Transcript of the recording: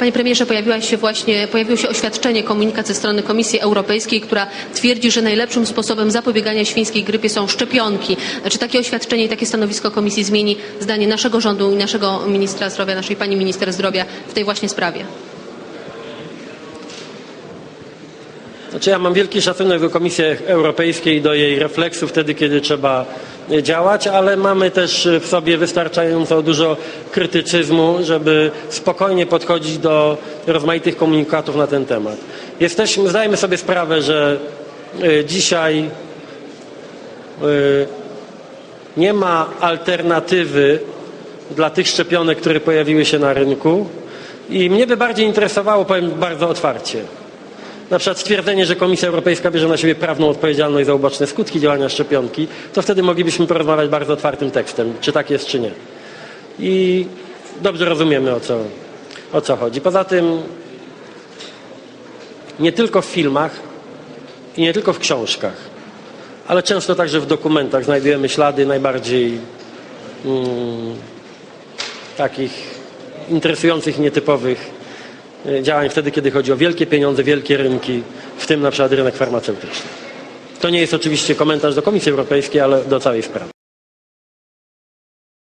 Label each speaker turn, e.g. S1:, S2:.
S1: Panie premierze, pojawiła się właśnie, pojawiło się oświadczenie, komunikat ze strony Komisji Europejskiej, która twierdzi, że najlepszym sposobem zapobiegania świńskiej grypie są szczepionki. Czy takie oświadczenie i takie stanowisko Komisji zmieni zdanie naszego rządu i naszego ministra zdrowia, naszej pani minister zdrowia w tej właśnie sprawie?
S2: Znaczy ja mam wielki szacunek do Komisji Europejskiej do jej refleksu wtedy, kiedy trzeba działać, ale mamy też w sobie wystarczająco dużo krytycyzmu, żeby spokojnie podchodzić do rozmaitych komunikatów na ten temat. Jesteśmy, zdajemy sobie sprawę, że e, dzisiaj e, nie ma alternatywy dla tych szczepionek, które pojawiły się na rynku i mnie by bardziej interesowało, powiem bardzo otwarcie, na przykład stwierdzenie, że Komisja Europejska bierze na siebie prawną odpowiedzialność za uboczne skutki działania szczepionki, to wtedy moglibyśmy porozmawiać bardzo otwartym tekstem, czy tak jest, czy nie. I dobrze rozumiemy, o co, o co chodzi. Poza tym nie tylko w filmach i nie tylko w książkach, ale często także w dokumentach znajdujemy ślady najbardziej mm, takich interesujących nietypowych działań wtedy, kiedy chodzi o wielkie pieniądze, wielkie rynki, w tym na przykład rynek farmaceutyczny. To nie jest oczywiście komentarz do Komisji Europejskiej, ale do całej sprawy.